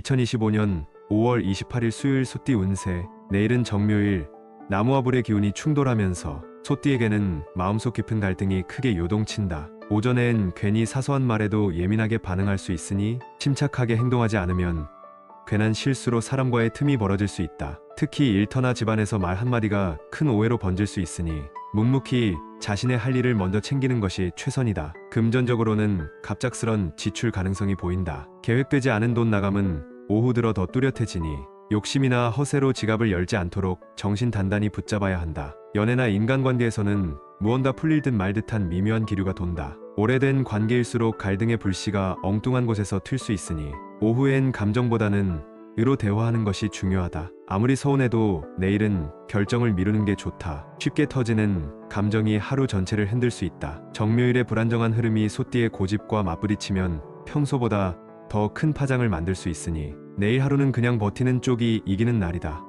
2025년 5월 28일 수요일 소띠 운세. 내일은 정묘일. 나무와 불의 기운이 충돌하면서 소띠에게는 마음속 깊은 갈등이 크게 요동친다. 오전엔 괜히 사소한 말에도 예민하게 반응할 수 있으니 침착하게 행동하지 않으면 괜한 실수로 사람과의 틈이 벌어질 수 있다. 특히 일터나 집안에서 말 한마디가 큰 오해로 번질 수 있으니 묵묵히 자신의 할 일을 먼저 챙기는 것이 최선이다. 금전적으로는 갑작스런 지출 가능성이 보인다. 계획되지 않은 돈 나감은 오후 들어 더 뚜렷해지니 욕심이나 허세로 지갑을 열지 않도록 정신 단단히 붙잡아야 한다. 연애나 인간관계에서는 무언가 풀릴 듯 말 듯한 미묘한 기류가 돈다. 오래된 관계일수록 갈등의 불씨가 엉뚱한 곳에서 튈수 있으니 오후엔 감정보다는 의로 대화하는 것이 중요하다. 아무리 서운해도 내일은 결정을 미루는 게 좋다. 쉽게 터지는 감정이 하루 전체를 흔들 수 있다. 정묘일의 불안정한 흐름이 소띠의 고집과 맞부딪히면 평소보다 더 큰 파장을 만들 수 있으니 내일 하루는 그냥 버티는 쪽이 이기는 날이다.